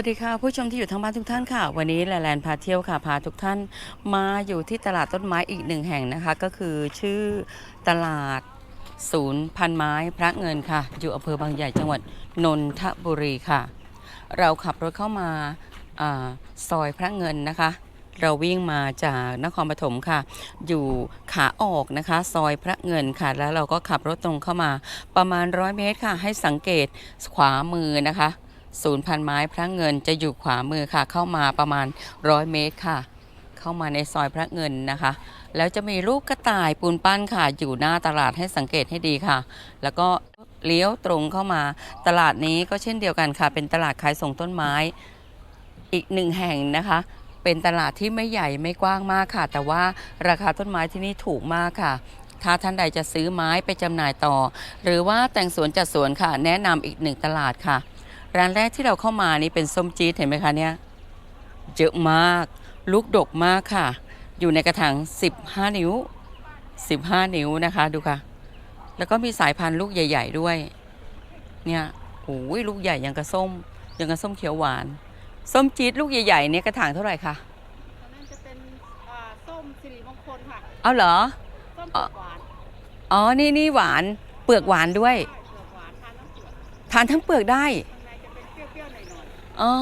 วัสดีค่ะ ผู้ชมที่อยู่ทางบ้านทุกท่านค่ะ วันนี้แลแลนพาเที่ยวค่ะ พาทุกท่านมาอยู่ที่ตลาดต้นไม้อีกหนึ่งแห่งนะคะ ก็คือชื่อตลาดศูนย์พันไม้พระเงินค่ะ อยู่อำเภอบางใหญ่จังหวัดนนทบุรีค่ะ เราขับรถเข้ามาอาซอยพระเงินนะคะ เราวิ่งมาจากนครปฐมค่ะ อยู่ขาออกนะคะ ซอยพระเงินค่ะ แล้วเราก็ขับรถตรงเข้ามาประมาณร้อยเมตรค่ะ ให้สังเกตขวามือนะคะ ศูนย์พันไม้พระเงินจะอยู่ขวามือค่ะ เข้ามาประมาณร้อยเมตรค่ะ เข้ามาในซอยพระเงินนะคะ แล้วจะมีรูปกระต่ายปูนปั้นค่ะ อยู่หน้าตลาดให้สังเกตให้ดีค่ะ แล้วก็เลี้ยวตรงเข้ามา ตลาดนี้ก็เช่นเดียวกันค่ะ เป็นตลาดขายส่งต้นไม้อีกหนึ่งแห่งนะคะ เป็นตลาดที่ไม่ใหญ่ไม่กว้างมากค่ะ แต่ว่าราคาต้นไม้ที่นี่ถูกมากค่ะถ้าท่านใดจะซื้อไม้ไปจำหน่ายต่อ หรือว่าแต่งสวนจัดสวนค่ะ แนะนำอีกหนึ่งตลาดค่ะ ร้านแรกที่เราเข้ามานี่เป็นส้มจี๊ดเห็นไหมคะเนี่ยเยอะมาก ลูกดกมากค่ะ อยู่ในกระถาง15 นิ้ว 15 นิ้วนะคะดูค่ะ แล้วก็มีสายพันธุ์ลูกใหญ่ ๆด้วย เนี่ยโอ้ยลูกใหญ่ยังกระส้มยังกระส้มเขียวหวาน ส้มจี๊ดลูกใหญ่ๆเนี่ยกระถางเท่าไหร่คะอันนั้นจะเป็นอ่าส้มสิริมงคลค่ะเอาเหรอส้มอ๋อหวานอ๋อนี่นี่หวานเปลือกหวานด้วยใช่เปลือกหวานทานน้ำเปลือกทานทั้งเปลือกได้ อยอ๋อ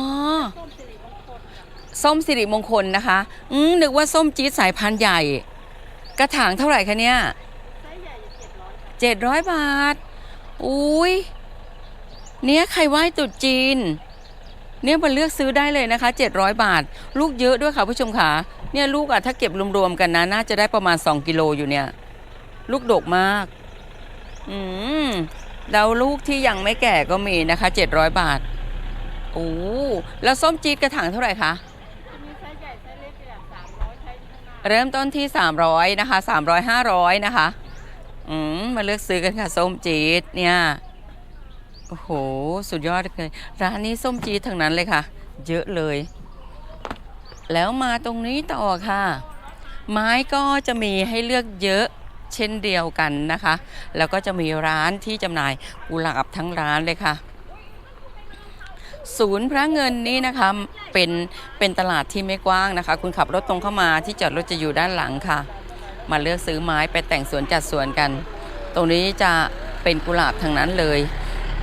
ๆส้มสิริมงคลค่ะส้มสิริมงคลนะคะ อืมนึกว่าส้มจี๊ดสายพันธุ์ใหญ่ กระถางเท่าไหร่คะเนี่ยไซส์ใหญ่จะเจ็ดร้อยค่ะเจ็ดร้อยบาท อุ้ย เนี่ยใครไหว้ตรุษจีน เนี่ยมาเลือกซื้อได้เลยนะคะ700บาท ลูกเยอะด้วยค่ะผู้ชมค่ะ เนี่ยลูกอะถ้าเก็บรวมๆกันนะ น่าจะได้ประมาณ2กิโลอยู่เนี่ย ลูกดกมาก อืม แล้วลูกที่ยังไม่แก่ก็มีนะคะ700บาท โอ้แล้วส้มจี๊ดกระถางเท่าไหร่คะจะมีไซส์ใหญ่ไซส์เล็กอย่างสามร้อยไซส์ข้างหน้าเริ่มต้นที่ 300นะคะ300 500นะคะอืมมาเลือกซื้อกันค่ะส้มจี๊ดเนี่ยโอ้โหสุดยอดเลยร้านนี้ส้มจี๊ดทั้งนั้นเลยค่ะ เยอะเลย แล้วมาตรงนี้ต่อค่ะ ไม้ก็จะมีให้เลือกเยอะเช่นเดียวกันนะคะ แล้วก็จะมีร้านที่จำหน่ายกุหลาบทั้งร้านเลยค่ะ ศูนย์พระเงินนี้นะคะเป็นเป็นตลาดที่ไม่กว้างนะคะ คุณขับรถตรงเข้ามาที่จอดรถจะอยู่ด้านหลังค่ะ มาเลือกซื้อไม้ไปแต่งสวนจัดสวนกัน ตรงนี้จะเป็นกุหลาบทั้งนั้นเลย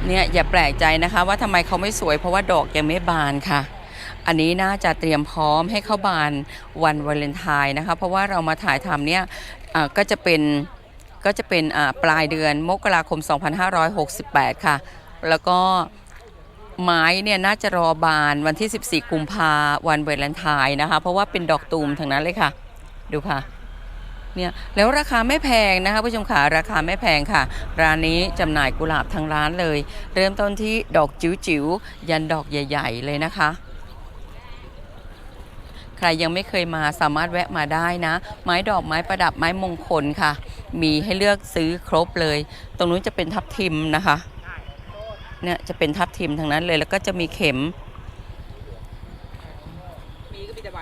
เนี่ยอย่าแปลกใจนะคะ ว่าทำไมเขาไม่สวยเพราะว่าดอกยังไม่บานค่ะ อันนี้น่าจะเตรียมพร้อมให้เข้าบานวันวาเลนไทน์นะคะ เพราะว่าเรามาถ่ายทำเนี่ยก็จะเป็นก็จะเป็นปลายเดือนมกราคม 2568 ค่ะ แล้วก็ ไม้เนี่ยน่าจะรอบานวันที่ 14 กุมภาวันเวาเลนไทน์นะคะ เพราะว่าเป็นดอกตูมทั้งนั้นเลยค่ะ ดูค่ะเนี่ยแล้วราคาไม่แพงนะคะผู้ชมขาราคาไม่แพงค่ะ ร้านนี้จำหน่ายกุหลาบทั้งร้านเลย เริ่มต้นที่ดอกจิ๋วๆ ยันดอกใหญ่ ๆ เลยนะคะ ใครยังไม่เคยมาสามารถแวะมาได้นะ ไม้ดอกไม้ประดับไม้มงคลค่ะ มีให้เลือกซื้อครบเลย ตรงนู้นจะเป็นทับทิมนะคะ เนี่ยจะเป็นทับทิมทั้งนั้นเลย แล้วก็จะมีเข็ม มีก็มีแต่ใบ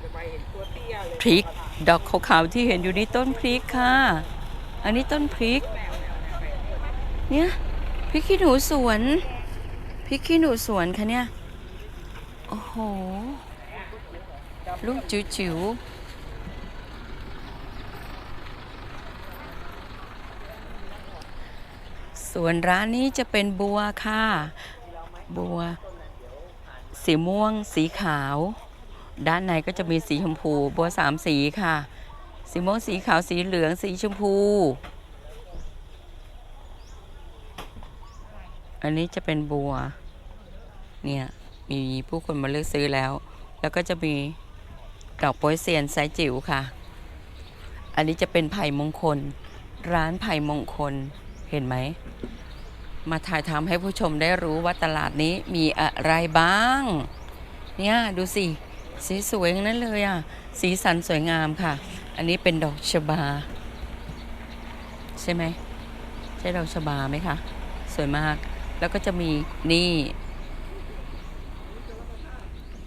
แต่ใบเห็นตัวเตี้ยเลยพริก ดอกขาวๆที่เห็นอยู่นี่ต้นพริกค่ะ อันนี้ต้นพริก เนี่ยพริกขี้หนูสวนพริกขี้หนูสวนค่ะเนี่ย โอ้โห ลูกจิ๋วๆ ส่วนร้านนี้จะเป็นบัวค่ะ บัว สีม่วง สีขาว ด้านในก็จะมีสีชมพู บัวสามสีค่ะ สีม่วง สีขาว สีเหลือง สีชมพู อันนี้จะเป็นบัว เนี่ย มีผู้คนมาเลือกซื้อแล้ว แล้วก็จะมีดอกโป๊ยเซียนไซจิ๋วค่ะ อันนี้จะเป็นไผ่มงคล ร้านไผ่มงคล เห็นไหม มาถ่ายทำให้ผู้ชมได้รู้ว่าตลาดนี้มีอะไรบ้าง เนี่ยดูสิ สีสวยงนั้นเลยอะ สีสันสวยงามค่ะ อันนี้เป็นดอกชบา ใช่ไหม ใช่ดอกชบาไหมคะ สวยมาก แล้วก็จะมีนี่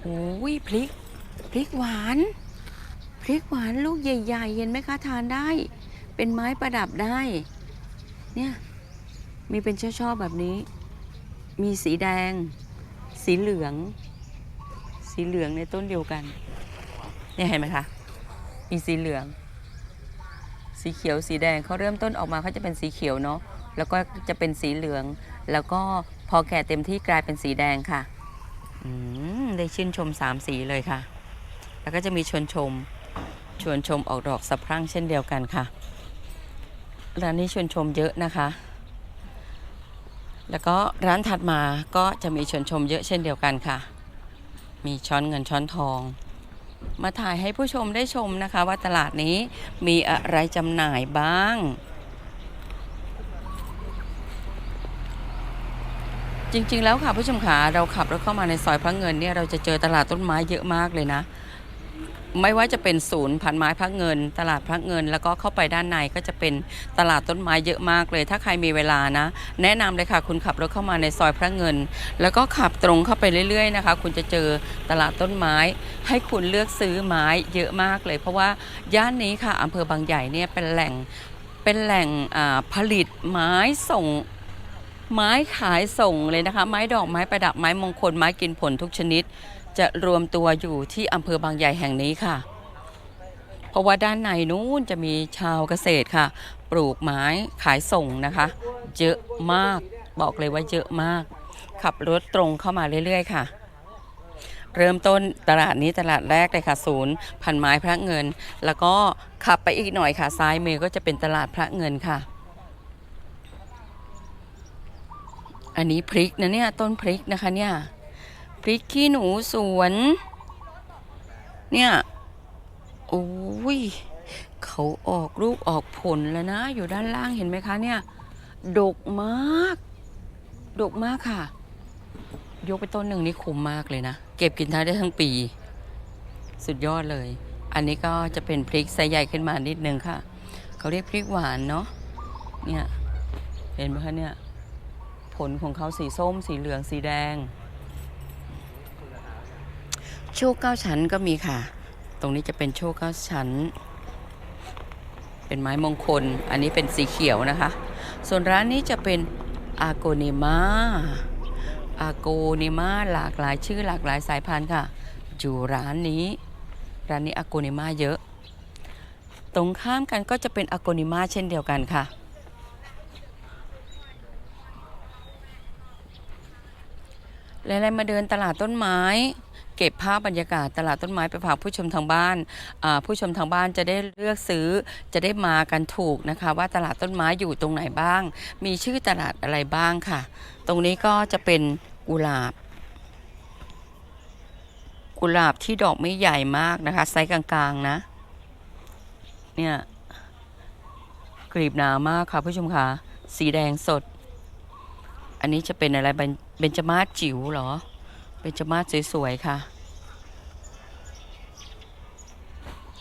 โอ้ยพริก พริกหวาน พริกหวานลูกใหญ่ ๆ เห็นไหมคะทานได้ เป็นไม้ประดับได้ เนี่ยมีเป็นช่อๆแบบนี้ มีสีแดง สีเหลือง สีเหลืองในต้นเดียวกัน เนี่ยเห็นไหมคะ มีสีเหลือง สีเขียว สีแดงเขาเริ่มต้นออกมาเขาจะเป็นสีเขียวเนาะ แล้วก็จะเป็นสีเหลือง แล้วก็พอแก่เต็มที่กลายเป็นสีแดงค่ะอืมได้ชื่นชมสามสีเลยค่ะ แล้วก็จะมีชวนชม ชวนชมออกดอกสะพรั่งเช่นเดียวกันค่ะ ร้านนี้ชวนชมเยอะนะคะ แล้วก็ร้านถัดมาก็จะมีชวนชมเยอะเช่นเดียวกันค่ะ มีช้อนเงินช้อนทอง มาถ่ายให้ผู้ชมได้ชมนะคะ ว่าตลาดนี้มีอะไรจำหน่ายบ้าง จริงๆแล้วค่ะผู้ชมขาเราขับรถเข้ามาในซอยพระเงินเนี่ยเราจะเจอตลาดต้นไม้เยอะมากเลยนะ ไม่ว่าจะเป็นศูนย์พันไม้พระเงิน ตลาดพระเงิน แล้วก็เข้าไปด้านในก็จะเป็นตลาดต้นไม้เยอะมากเลย ถ้าใครมีเวลานะ แนะนำเลยค่ะ คุณขับรถเข้ามาในซอยพระเงิน แล้วก็ขับตรงเข้าไปเรื่อยๆนะคะ คุณจะเจอตลาดต้นไม้ ให้คุณเลือกซื้อไม้เยอะมากเลย เพราะว่าย่านนี้ค่ะอำเภอบางใหญ่เนี่ยเป็นแหล่งเป็นแหล่งผลิตไม้ส่งไม้ขายส่งเลยนะคะ ไม้ดอกไม้ประดับไม้มงคลไม้กินผลทุกชนิด จะรวมตัวอยู่ที่อำเภอบางใหญ่แห่งนี้ค่ะ เพราะว่าด้านในนู้นจะมีชาวเกษตรค่ะ ปลูกไม้ขายส่งนะคะ เยอะมากบอกเลยว่าเยอะมาก ขับรถตรงเข้ามาเรื่อยๆ ค่ะ เริ่มต้นตลาดนี้ตลาดแรกเลยค่ะศูนย์พันไม้พระเงิน แล้วก็ขับไปอีกหน่อยค่ะ ซ้ายมือก็จะเป็นตลาดพระเงินค่ะอันนี้พริกนะเนี่ยต้นพริกนะคะเนี่ย พริกขี้หนูสวน เนี่ยโอ้ยเขาออกลูกออกผลแล้วนะ อยู่ด้านล่างเห็นไหมคะเนี่ย ดกมาก ดกมากค่ะ ยกไปต้นหนึ่งนี่คุ้มมากเลยนะ เก็บกินทานได้ทั้งปี สุดยอดเลย อันนี้ก็จะเป็นพริกไซส์ใหญ่ขึ้นมานิดนึงค่ะ เขาเรียกพริกหวานเนาะเนี่ย เห็นไหมคะเนี่ย ผลของเขาสีส้ม สีเหลืองสีแดง โชคเก้าชั้นก็มีค่ะ ตรงนี้จะเป็นโชคเก้าชั้น เป็นไม้มงคล อันนี้เป็นสีเขียวนะคะ ส่วนร้านนี้จะเป็นอาโกเนมาอาโกเนมาหลากหลายชื่อหลากหลายสายพันธุ์ค่ะ อยู่ร้านนี้ ร้านนี้อาโกเนมาเยอะ ตรงข้ามกันก็จะเป็นอาโกเนมาเช่นเดียวกันค่ะ หลายๆมาเดินตลาดต้นไม้ เก็บภาพบรรยากาศตลาดต้นไม้ไปฝากผู้ชมทางบ้านผู้ชมทางบ้านจะได้เลือกซื้อจะได้มากันถูกนะคะ ว่าตลาดต้นไม้อยู่ตรงไหนบ้าง มีชื่อตลาดอะไรบ้างค่ะ ตรงนี้ก็จะเป็นกุหลาบ กุหลาบที่ดอกไม่ใหญ่มากนะคะ ไซส์กลางๆนะ เนี่ยกลีบหนามากค่ะผู้ชมค่ะสีแดงสด อันนี้จะเป็นอะไรเบญ เบญจมาศจิ๋วเหรอ เบญจมาศสวยๆค่ะ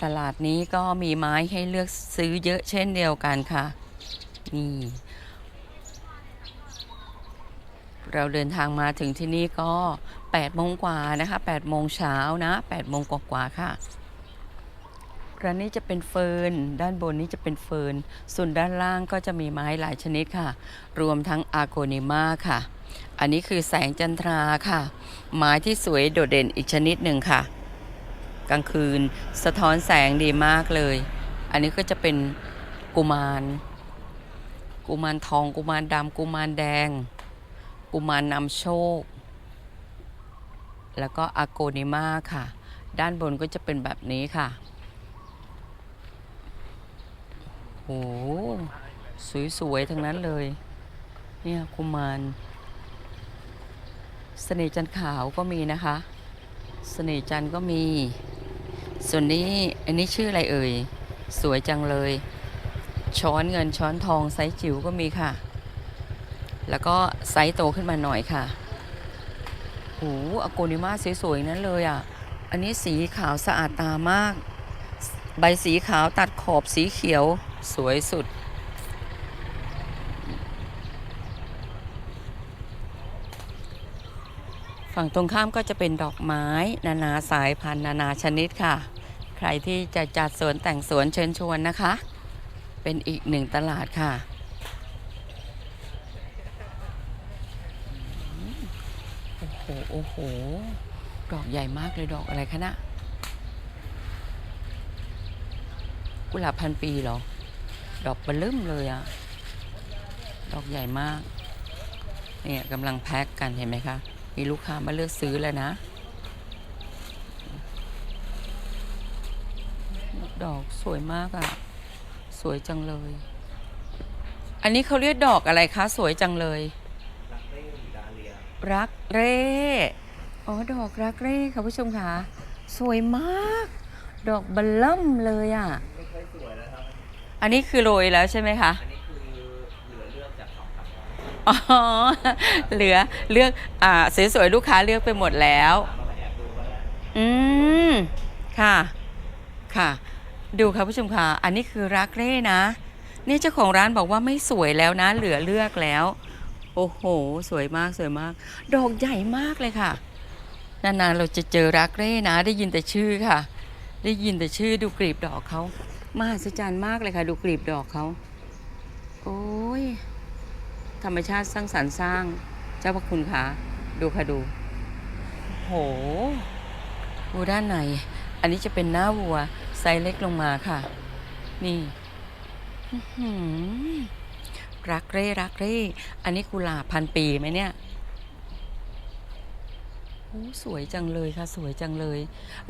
ตลาดนี้ก็มีไม้ให้เลือกซื้อเยอะเช่นเดียวกันค่ะ นี่ เราเดินทางมาถึงที่นี่ก็8โมงกว่านะคะ8โมงเช้านะ8โมงกว่าๆค่ะร้านนี้จะเป็นเฟิร์น ด้านบนนี้จะเป็นเฟิร์น ส่วนด้านล่างก็จะมีไม้หลายชนิดค่ะ รวมทั้งอาโกนิมาค่ะ อันนี้คือแสงจันทราค่ะ ไม้ที่สวยโดดเด่นอีกชนิดหนึ่งค่ะ กลางคืนสะท้อนแสงดีมากเลย อันนี้ก็จะเป็นกุมาร กุมารทอง กุมารดำกุมารแดง กุมารนำโชค แล้วก็อาโกนิมาค่ะ ด้านบนก็จะเป็นแบบนี้ค่ะโอ้โหสวยๆ ทั้งนั้นเลย เนี่ยกุมาร สน่ห์จันขาวก็มีนะคะเสน่ห์จันก็มี ส่วนนี้อันนี้ชื่ออะไรเอ่ย สวยจังเลย ช้อนเงินช้อนทองไซส์จิ๋วก็มีค่ะ แล้วก็ไซส์โตขึ้นมาหน่อยค่ะโอ้โหอโกนิมาสวยๆนั้นเลยอะ อันนี้สีขาวสะอาดตามาก ใบสีขาวตัดขอบสีเขียวสวยสุด ฝั่งตรงข้ามก็จะเป็นดอกไม้ นานาสายพันธุ์นานาชนิดค่ะ ใครที่จะจัดสวนแต่งสวนเชิญชวนนะคะ เป็นอีกหนึ่งตลาดค่ะ โอ้โห โอ้โห ดอกใหญ่มากเลยดอกอะไรคะนะกุหลาบพันปีเหรอ ดอกเบลล่มเลยอะดอกใหญ่มาก เนี่ยกำลังแพ็คกันเห็นไหมคะ มีลูกค้ามาเลือกซื้อแล้วนะ ดอกสวยมากอะสวยจังเลย อันนี้เขาเรียกดอกอะไรคะ สวยจังเลย รักเร่ อ๋อ ดอกรักเร่ค่ะผู้ชมค่ะ สวยมาก ดอกเบลล่มเลยอะ อันนี้คือโรยแล้วใช่ไหมคะ อ๋อ เหลือเลือก อ่าสวยๆลูกค้าเลือกไปหมดแล้ว อืม ค่ะ ค่ะ ดูค่ะผู้ชมค่ะ อันนี้คือรักเร่นะ นี่เจ้าของร้านบอกว่าไม่สวยแล้วนะ เหลือเลือกแล้ว โอ้โห สวยมากสวยมาก ดอกใหญ่มากเลยค่ะ นานๆเราจะเจอรักเร่นะ ได้ยินแต่ชื่อค่ะ ได้ยินแต่ชื่อดูกลีบดอกเขามหัศจรรย์มากเลยค่ะ ดูกลีบดอกเขา โอ้ย ธรรมชาติสร้างสรรค์สร้าง เจ้าพระคุณค่ะ ดูค่ะดู โหดูด้านใน อันนี้จะเป็นหน้าวัว ไซส์เล็กลงมาค่ะ นี่รักเร่รักเร่ อันนี้กุหลาบพันปีไหมเนี่ยโอ้สวยจังเลยค่ะ สวยจังเลย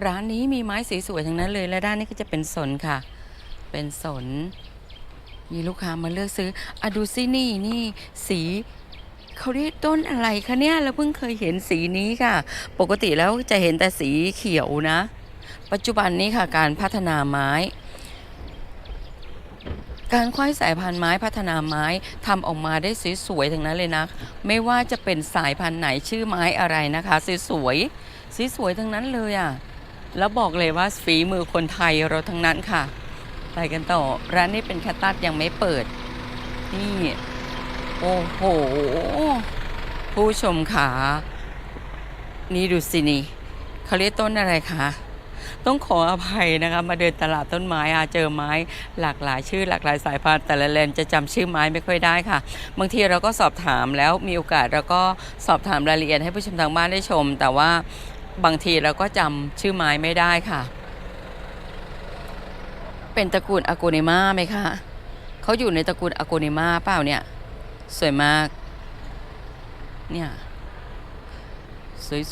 ร้านนี้มีไม้สีสวยทั้งนั้นเลย และด้านนี้ก็จะเป็นสนค่ะ เป็นสน มีลูกค้ามาเลือกซื้ออะดูสินี่นี่สีเขาเรียกต้นอะไรคะเนี่ยเราเพิ่งเคยเห็นสีนี้ค่ะ ปกติแล้วจะเห็นแต่สีเขียวนะ ปัจจุบันนี้ค่ะการพัฒนาไม้ การควายสายพันธุ์ไม้พัฒนาไม้ทำออกมาได้สวยๆทั้งนั้นเลยนะ ไม่ว่าจะเป็นสายพันธุ์ไหนชื่อไม้อะไรนะคะสวยๆสวยๆทั้งนั้นเลยอะ่ะแล้วบอกเลยว่าฝีมือคนไทยเราทั้งนั้นค่ะ ไปกันต่อ ร้านนี้เป็นแคตตัสยังไม่เปิด นี่ โอ้โห ผู้ชมขา นี่ดูสินี่เขาเรียกต้นอะไรคะต้องขออภัยนะคะมาเดินตลาดต้นไม้อะเจอไม้หลากหลายชื่อหลากหลายสายพันธุ์แต่ละแลนจะจำชื่อไม้ไม่ค่อยได้ค่ะ บางทีเราก็สอบถามแล้วมีโอกาสเราก็สอบถามรายละเอียดให้ผู้ชมทางบ้านได้ชม แต่ว่าบางทีเราก็จำชื่อไม้ไม่ได้ค่ะ เป็นตระกูลอ g โกเนมาไหมคะเขาอยู่ในตระกูลอ g โกเนมาเปล่าเนี่ย สวยมาก เนี่ย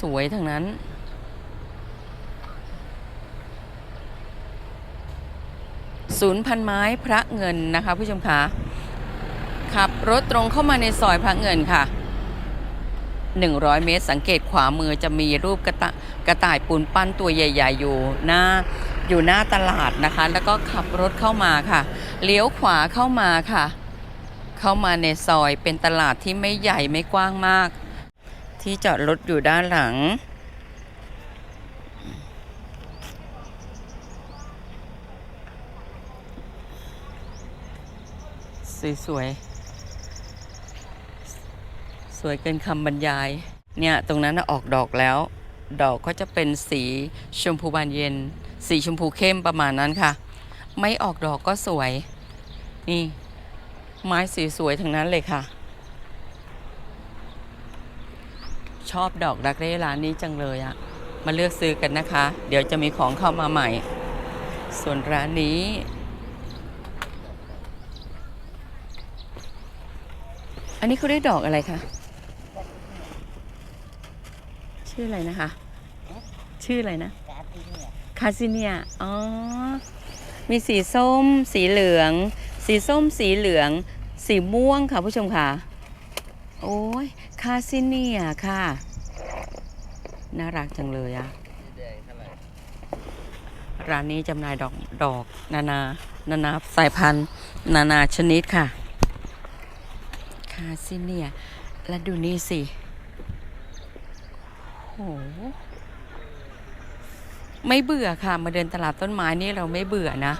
สวยๆทั้งนั้น ศูนย์พันไม้พระเงินนะคะผู้ชมคะขับรถตรงเข้ามาในซอยพระเงินค่ะ 100 เมตรสังเกตขวามือจะมีรูปกระตะกระต่ายปูนปั้นตัวใหญ่ ๆ อยู่หน้า อยู่หน้าตลาดนะคะ แล้วก็ขับรถเข้ามาค่ะ เลี้ยวขวาเข้ามาค่ะ เข้ามาในซอยเป็นตลาดที่ไม่ใหญ่ไม่กว้างมาก ที่จอดรถอยู่ด้านหลัง สวยๆ สวยเกินคำบรรยาย เนี่ย ตรงนั้นออกดอกแล้ว ดอกก็จะเป็นสีชมพูบานเย็น สีชมพูเข้มประมาณนั้นค่ะ ไม่ออกดอกก็สวย นี่ ไม้สีสวยทั้งนั้นเลยค่ะ ชอบดอกรักเร่ร้านนี้จังเลยอะมาเลือกซื้อกันนะคะ เดี๋ยวจะมีของเข้ามาใหม่ ส่วนร้านนี้อันนี้เขาเรียกดอกอะไรคะ ชื่ออะไรนะคะ ชื่ออะไรนะ คาซิเนีย อ๋อ มีสีส้ม สีเหลือง สีส้ม สีเหลือง สีม่วงค่ะผู้ชมค่ะ โอ้ย คาซิเนียค่ะ น่ารักจังเลยอะร้านนี้จำหน่ายดอกดอก นานา นานาสายพันธุ์ นานาชนิดค่ะ คาซิเนีย แล้วดูนี่สิโห ไม่เบื่อค่ะ มาเดินตลาดต้นไม้นี่เราไม่เบื่อนะ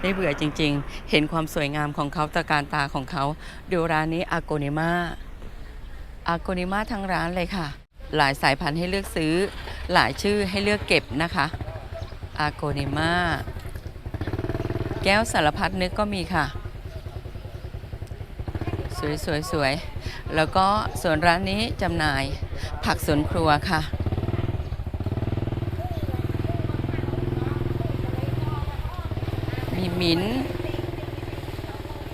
ไม่เบื่อจริงๆ เห็นความสวยงามของเขาตะการตาของเขาดูร้านนี้อาโกนิมาอาโกนิมาทั้งร้านเลยค่ะ หลายสายพันธุ์ให้เลือกซื้อ หลายชื่อให้เลือกเก็บนะคะอาโกเนมาแก้วสารพัดนึกก็มีค่ะ สวยสวยสวยแล้วก็ส่วนร้านนี้จำหน่ายผักสวนครัวค่ะ มีมิ้น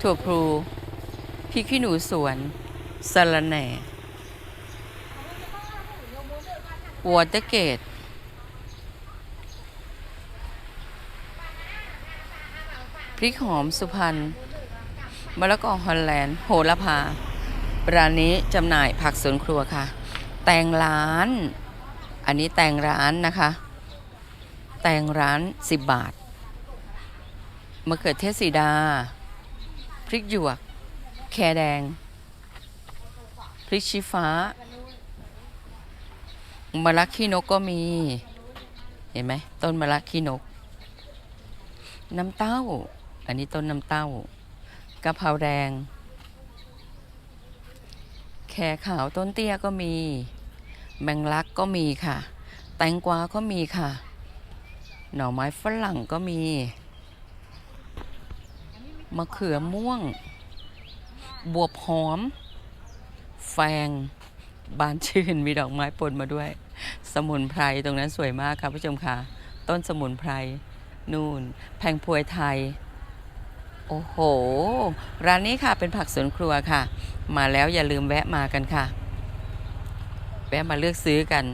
ถั่วพลูพริกขี้หนูสวนสะระแหน่วอเตอร์เกตพริกหอมสุพรรณมะละกอฮอลแลนด์ โหระพาร้านนี้จำหน่ายผักสวนครัวค่ะ แตงร้าน อันนี้แตงร้านนะคะ แตงร้าน 10 บาท มะเขือเทศสีดา พริกหยวก แครแดง พริกชี้ฟ้ามะระขี้นกก็มี เห็นไหมต้นมะระขี้นก น้ำเต้า อันนี้ต้นน้ำเต้ากะเพราแดงแครขาวต้นเตี้ยก็มี แมงลักก็มีค่ะ แตงกวาก็มีค่ะ หน่อไม้ฝรั่งก็มี มะเขือม่วง บวบหอม แฟง บานชื่น มีดอกไม้ปนมาด้วย สมุนไพรตรงนั้นสวยมากค่ะผู้ชมค่ะ ต้นสมุนไพร นู่น แพงพวยไทย โอ้โห ร้านนี้ค่ะเป็นผักสวนครัวค่ะ มาแล้วอย่าลืมแวะมากันค่ะ แวะมาเลือกซื้อกัน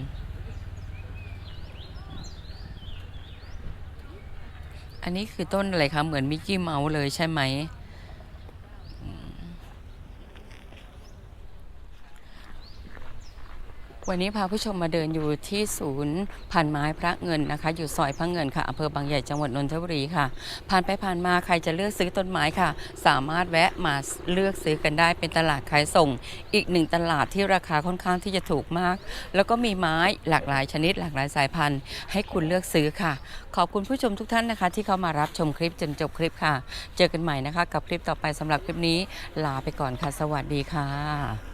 อันนี้คือต้นอะไรคะ เหมือนมิกกี้เมาส์เลยใช่ไหมอืม วันนี้พาผู้ชมมาเดินอยู่ที่ศูนย์พันไม้พระเงินนะคะ อยู่ซอยพระเงินค่ะอำเภอบางใหญ่จังหวัดนนทบุรีค่ะ ผ่านไปผ่านมาใครจะเลือกซื้อต้นไม้ค่ะ สามารถแวะมาเลือกซื้อกันได้เป็นตลาดขายส่ง อีกหนึ่งตลาดที่ราคาค่อนข้างที่จะถูกมาก แล้วก็มีไม้หลากหลายชนิด หลากหลายสายพันธุ์ ให้คุณเลือกซื้อค่ะ ขอบคุณผู้ชมทุกท่านนะคะ ที่เข้ามารับชมคลิปจนจบคลิปค่ะ เจอกันใหม่นะคะ กับคลิปต่อไปสำหรับคลิปนี้ลาไปก่อนค่ะ สวัสดีค่ะ